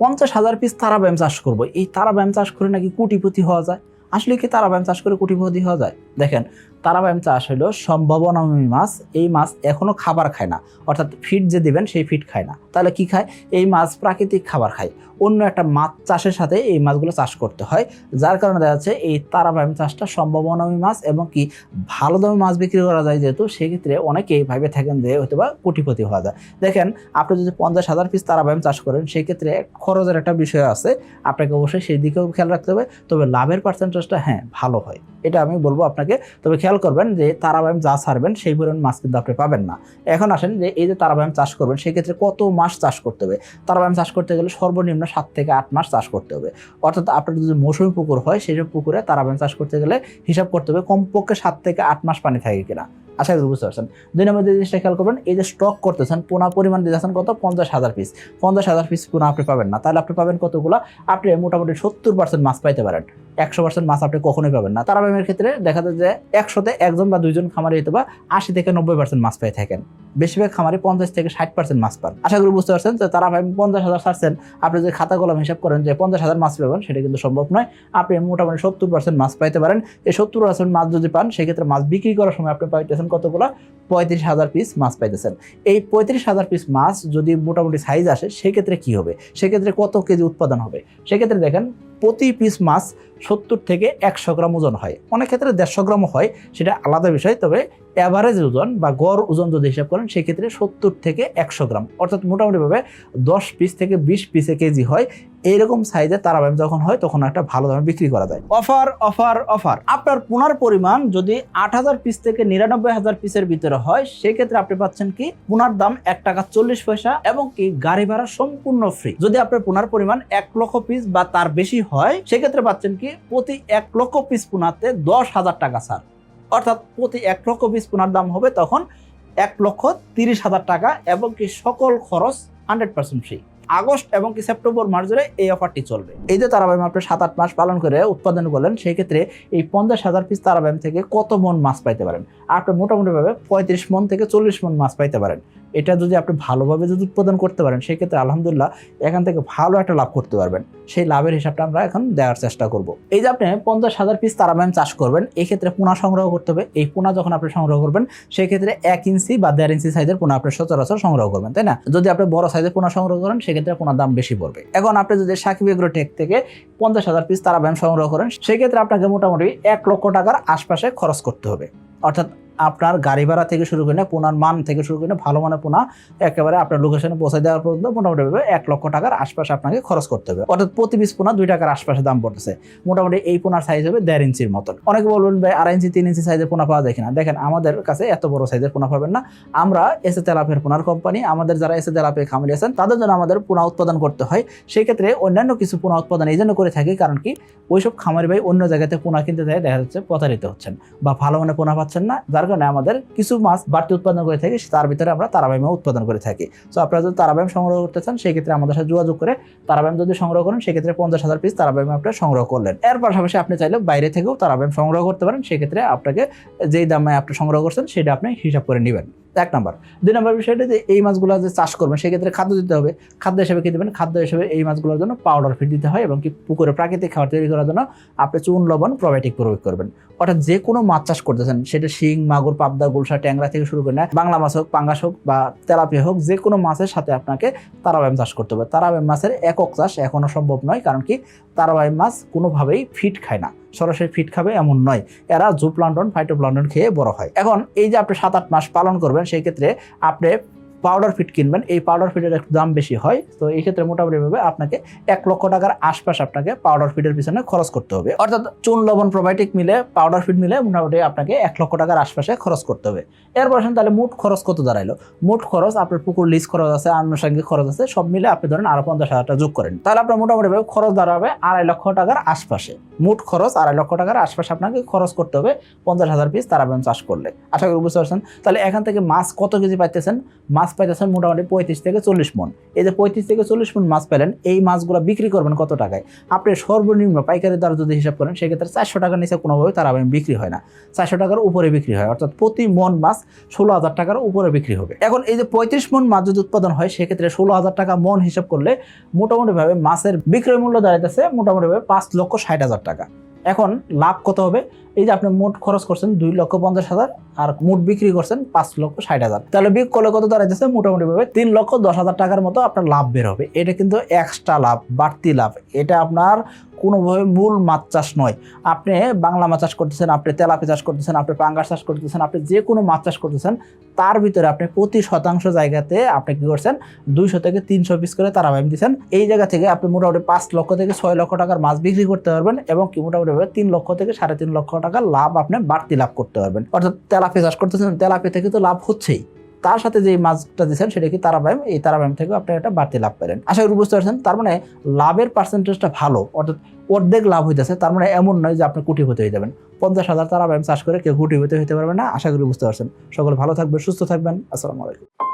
পঞ্চাশ হাজার পিস তারা ব্যায়াম চাষ করব। এই তারা ব্যায়াম চাষ করে নাকি কোটিপতি হওয়া যায়? আসলে কি তারা ব্যায়াম চাষ করে কোটিপতি হওয়া যায়? দেখেন তারা ব্যায়াম চাষ হলো সম্ভাবনামী মাছ, এই মাছ এখনও খাবার খায় না। অর্থাৎ ফিড যে দিবেন, সেই ফিড খায় না। তাহলে কি খায়? এই মাছ প্রাকৃতিক খাবার খায়। অন্য একটা মাছ চাষের সাথে এই মাছগুলো চাষ করতে হয়, যার কারণে দেখা যাচ্ছে এই তারা ব্যায়াম চাষটা সম্ভাবনামী মাছ এবং কি ভালো দামে মাছ বিক্রি করা যায় যেহেতু, সেক্ষেত্রে অনেকেই ভাবে থাকেন যে হয়তো বা কোটিপতি হওয়া যায়। দেখেন, আপনি যদি পঞ্চাশ হাজার পিস তারা ব্যায়াম চাষ করেন, সেক্ষেত্রে খরচের একটা বিষয় আছে। আপনাকে অবশ্যই সেই দিকেও খেয়াল রাখতে হবে। তবে লাভের পার্সেন্টেজটা হ্যাঁ ভালো হয়। এটা আমি বলব আপনাকে। তবে খেয়াল করবেন যে তারাবায়াম যা ছাড়বেন, সেই পরিমাণ মাছ কিন্তু আপনি পাবেন না। এখন আসেন যে এই যে তারাবায়াম চাষ করবেন, সেক্ষেত্রে কত মাস চাষ করতে হবে? তারাবাহাম চাষ করতে গেলে সর্বনিম্ন সাত থেকে আট মাস চাষ করতে হবে। অর্থাৎ আপনার যদি মৌসুমি পুকুর হয়, সেই পুকুরে তারাবায়াম চাষ করতে গেলে হিসাব করতে হবে কমপক্ষে সাত থেকে আট মাস পানি থাকে কিনা। আশা করি বুঝতে পারছেন। দুই নম্বর যে জিনিসটা খেয়াল করবেন, এই যে স্টক করতেছেন, পোনা পরিমাণ দিতেছেন কত? পঞ্চাশ হাজার পিস পঞ্চাশ হাজার পিস পোনা আপনি পাবেন না। তাহলে আপনি পাবেন কতগুলো? আপনি মোটামুটি সত্তর পার্সেন্ট মাছ পাইতে পারেন। একশো পার্সেন্ট মাছ আপনি কখনোই পাবেন না। তারা ক্ষেত্রে দেখা যায় যে একশোতে একজন বা দুইজন খামারে হয়তো বা আশি থেকে নব্বই পার্সেন্ট মাছ পাই থাকেন। বেশিরভাগ খামারে পঞ্চাশ থেকে ষাট পার্সেন্ট মাছ পান। আশা করি বুঝতে পারছেন যে তারা ভাই পঞ্চাশ হাজার ছাড়ছেন। আপনি যে খাতা কলম হিসাব করেন যে পঞ্চাশ হাজার মাছ পাবেন সেটা কিন্তু সম্ভব নয়। আপনি মোটামুটি সত্তর পার্সেন্ট মাছ পাইতে পারেন। এই সত্তর পার্সেন্ট মাছ যদি পান, সেক্ষেত্রে মাছ বিক্রি করার সময় আপনি পাইতেছেন কতগুলো? পঁয়ত্রিশ হাজার পিস মাছ পাইতেছেন। এই পঁয়ত্রিশ হাজার পিস মাছ যদি মোটামুটি সাইজ আসে, সেক্ষেত্রে কি হবে? সেক্ষেত্রে কত কেজি উৎপাদন হবে? সেক্ষেত্রে দেখেন, প্রতি পিস মাছ সত্তর থেকে একশো গ্রাম ওজন হয়। অনেক ক্ষেত্রে দেড়শো গ্রামও হয়, সেটা আলাদা বিষয়। তবে অ্যাভারেজ ওজন বা গড় ওজন যদি হিসাব করেন, সেক্ষেত্রে সত্তর থেকে একশো গ্রাম। অর্থাৎ মোটামুটিভাবে দশ পিস থেকে বিশ পিসে কেজি হয়। এইরকম সাইজে তারা ব্যায়াম যখন হয়, তখন একটা ভালো দামে বিক্রি করা যায়। অফার অফার অফার আপনার পোনার পরিমাণ যদি আট হাজার পিস থেকে নিরানব্বই হাজার পিসের ভিতরে হয়, সেক্ষেত্রে আপনি পাচ্ছেন কি পুনার দাম এক টাকা চল্লিশ পয়সা এবং কি গাড়ি ভাড়া সম্পূর্ণ ফ্রি যদি আপনার পোনার পরিমাণ এক লক্ষ পিস বা তার বেশি হয়, সেক্ষেত্রে পাচ্ছেন কি প্রতি এক লক্ষ পিস পোনাতে দশ হাজার টাকা ছাড় অর্থাৎ প্রতি এক লক্ষ বীজ পোনার দাম হবে তখন এক লক্ষ তিরিশ হাজার টাকা এবং কি সকল খরচ হান্ড্রেড পার্সেন্ট ফ্রি আগস্ট এবং কি সেপ্টেম্বর মাস জুড়ে এই অফারটি চলবে। এই যে তারাবাইম আপনি সাত আট মাস পালন করে উৎপাদন করলেন, সেই ক্ষেত্রে এই পঞ্চাশ হাজার পিস তারাবাইম থেকে কত মন মাছ পাইতে পারেন? আপনি মোটামুটিভাবে পঁয়ত্রিশ মন থেকে চল্লিশ মন মাছ পাইতে পারেন। এটা যদি আপনি ভালোভাবে যদি উৎপাদন করতে পারেন, সেক্ষেত্রে আলহামদুলিল্লাহ এখান থেকে ভালো একটা লাভ করতে পারবেন। সেই লাভের হিসাবটা আমরা এখন দেওয়ার চেষ্টা করব। এই যে আপনি পঞ্চাশ হাজার পিস তারাবাইম চাষ করবেন এই ক্ষেত্রে পোনা সংগ্রহ করতে হবে। এই পোনা যখন আপনি সংগ্রহ করবেন সেই ক্ষেত্রে এক ইঞ্চি বা দেড় ইঞ্চি সাইজের পোনা আপনি সচরাচর সংগ্রহ করবেন, তাই না? যদি আপনি বড় সাইজের পোনা সংগ্রহ করেন, সেক্ষেত্রে পোনার দাম বেশি পড়বে। এখন আপনি যদি সাকিব এগ্রো টেক থেকে পঞ্চাশ হাজার পিস তারাবাইম সংগ্রহ করেন, সেক্ষেত্রে আপনাকে মোটামুটি এক লক্ষ টাকার আশপাশে খরচ করতে হবে। অর্থাৎ আপনার গাড়ি ভাড়া থেকে শুরু করে পোনার মান থেকে শুরু করে ভালো মানের পোনা, একেবারে আপনার লোকেশনে পৌঁছে দেওয়ার পর্যন্ত মোটামুটি এক লক্ষ টাকার আশপাশে আপনাকে খরচ করতে হবে। অর্থাৎ প্রতি পিস পোনা দুই টাকার আশপাশে দাম পড়তেছে। মোটামুটি এই পোনার সাইজ হবে দেড় ইঞ্চির মতন অনেকে বলবেন, ভাই, আড়াই ইঞ্চি, তিন ইঞ্চি সাইজের পোনা পাওয়া যায় কিনা? দেখেন, আমাদের কাছে এত বড় সাইজের পোনা পাবেন না। আমরা এসে তেলাপের পোনার কোম্পানি আমাদের যারা এসে তেলাপে খামারি আছেন, তাদের জন্য আমাদের পোনা উৎপাদন করতে হয়। সেই ক্ষেত্রে অন্যান্য কিছু পোনা উৎপাদন এই জন্য করে থাকি, কারণ কি, ওইসব খামারি ভাই অন্য জায়গাতে পোনা কিনতে যায়, দেখা যাচ্ছে প্রতারিত হচ্ছেন বা ভালো মানের পোনা পাচ্ছেন না, যার কারণে আমাদের কিছু মাছ বাড়তি উৎপাদন করে থাকি, তার ভিতরে আমরা তারাবাইমা উৎপাদন করে থাকি। তো আপনারা যদি তারাবাইম সংগ্রহ করতে চান, সেক্ষেত্রে আমাদের সাথে যোগাযোগ করে তারাবাইম যদি সংগ্রহ করেন, সেক্ষেত্রে পঞ্চাশ হাজার পিস তারাবাইম আপনি সংগ্রহ করলেন। এর পাশাপাশি আপনি চাইলে বাইরে থেকেও তারাবাইম সংগ্রহ করতে পারেন, সেক্ষেত্রে আপনাকে যেই দামে আপনি সংগ্রহ করছেন, সেটা আপনি হিসাব করে নেবেন। এক নম্বর। দুই নম্বর বিষয়টা যে এই মাছগুলো যে চাষ করবেন, সেক্ষেত্রে খাদ্য দিতে হবে। খাদ্য হিসেবে কি দেবেন? খাদ্য হিসেবে এই মাছগুলোর জন্য পাউডার ফিড দিতে হয় এবং কি পুকুরে প্রাকৃতিক খাবার তৈরি করার জন্য আপনি চুন, লবণ প্রোবায়োটিক প্রয়োগ করবেন। অর্থাৎ যে কোনো মাছ চাষ করতেছেন, সেটা শিং, মাগুর, পাবদা গুলশা ট্যাংরা থেকে শুরু করে না বাংলা মাছ হোক, পাঙ্গাস হোক বা তেলাপিয়া হোক, যে কোনো মাছের সাথে আপনাকে তারাবাইম চাষ করতে হবে। তারাবাইম মাছের একক চাষ এখনও সম্ভব নয়, কারণ কি তারাবাইম মাছ কোনোভাবেই ফিট খায় না। সরাসরি ফিট খাবে এমন নয়। এরা জু প্লান্টন ফাইটোপ্লান্টন খেয়ে বড় হয়। এখন এই যে আপনি সাত আট মাস পালন করবেন, সেই ক্ষেত্রে আপনি পাউডার ফিট কিনবেন, এই পাউডার ফিটের একটু দাম বেশি হয়, তো এই ক্ষেত্রে মোটামুটিভাবে আপনাকে এক লক্ষ টাকার আশপাশ আপনাকে পাউডার ফিটের পিছনে খরচ করতে হবে। অর্থাৎ চুন, লবণ, প্রোবায়োটিক মিলে, পাউডার ফিট মিলে মোটামুটি আপনাকে এক লক্ষ টাকার আশপাশে খরচ করতে হবে। এর বসেন তাহলে মোট খরচ কত দাঁড়াইলো? মোট খরচ আপনার পুকুর, লিজ খরচ আছে, আনুষঙ্গিক খরচ আছে, সব মিলে আপনি ধরেন আরও পঞ্চাশ হাজার টাকা যোগ করেন। তাহলে আপনার মোটামুটিভাবে খরচ দাঁড়াবে আড়াই লক্ষ টাকার আশপাশে। মোট খরচ আড়াই লক্ষ টাকার আশপাশে আপনাকে খরচ করতে হবে পঞ্চাশ হাজার পিস তারাবাইম চাষ করলে। আশা করি বুঝতে পারছেন? তাহলে এখান থেকে মাছ কত কেজি পাইতেছেন? মাছ মাছ পাইতেছেন মোটামুটি পঁয়ত্রিশ থেকে চল্লিশ মন। এই যে পঁয়ত্রিশ থেকে চল্লিশ মন মাছ পেলেন, এই মাছগুলো বিক্রি করবেন কত টাকায়? আপনি সর্বনিম্ন পাইকারি দ্বারা যদি হিসাব করেন, সেক্ষেত্রে চারশো টাকার নিচে কোনোভাবে তারা বিক্রি হয় না। চারশো টাকার উপরে বিক্রি হয়, অর্থাৎ প্রতি মন মাছ ষোলো হাজার টাকার উপরে বিক্রি হবে। এখন এই যে পঁয়ত্রিশ মন মাছ যদি উৎপাদন হয়, সেক্ষেত্রে ষোলো হাজার টাকা মন হিসাব করলে মোটামুটিভাবে মাছের বিক্রয় মূল্য দাঁড়াইতেছে মোটামুটিভাবে পাঁচ লক্ষ ষাট হাজার টাকা। এখন লাভ কত হবে? এই যে আপনি মোট খরচ করছেন দুই লক্ষ পঞ্চাশ হাজার, আর মোট বিক্রি করছেন পাঁচ লক্ষ ষাট হাজার। তাহলে বিক করলে কত দাঁড়াইতেছে? মোটামুটিভাবে তিন লক্ষ দশ হাজার টাকার মতো আপনার লাভ বের হবে। এটা কিন্তু এক্সট্রা লাভ, বাড়তি লাভ। এটা আপনার কোনোভাবে মূল মাছ চাষ নয়। আপনি বাংলা মাছ চাষ করতেছেন, আপনি তেলাপি চাষ করতেছেন, আপনি পাঙ্গাস চাষ করতেছেন, আপনি যে কোনো মাছ চাষ করতেছেন, তার ভিতরে আপনি প্রতি শতাংশ জায়গাতে আপনি কী করছেন? দুইশো থেকে তিনশো পিস করে তারা ভাইম দিচ্ছেন। এই জায়গা থেকে আপনি মোটামুটি পাঁচ লক্ষ থেকে ছয় লক্ষ টাকার মাছ বিক্রি করতে পারবেন এবং কি মোটামুটি ভাবে তিন লক্ষ থেকে সাড়ে তিন লক্ষ টাকার লাভ আপনি বাড়তি লাভ করতে পারবেন। অর্থাৎ তেলাপি চাষ করতেছেন তেলাপি থেকে তো লাভ হচ্ছেই। তার সাথে যে মাছটা দিচ্ছেন সেটা কি তারাবাইম এই তারাবাইম থেকে আপনি একটা বাড়তি লাভ পেলেন। আশা করি বুঝতে পারছেন, তার মানে লাভের পার্সেন্টেজটা ভালো, অর্থাৎ অর্ধেক লাভ হইতেছে, তার মানে এমন নয় যে আপনি কোটিপতি হয়ে যাবেন। পঞ্চাশ হাজার তারাবাইম চাষ করে কেউ কোটিপতি হতে পারবে না, আশা করি বুঝতে পারছেন। সকলে ভালো থাকবেন, সুস্থ থাকবেন, আসসালামু আলাইকুম।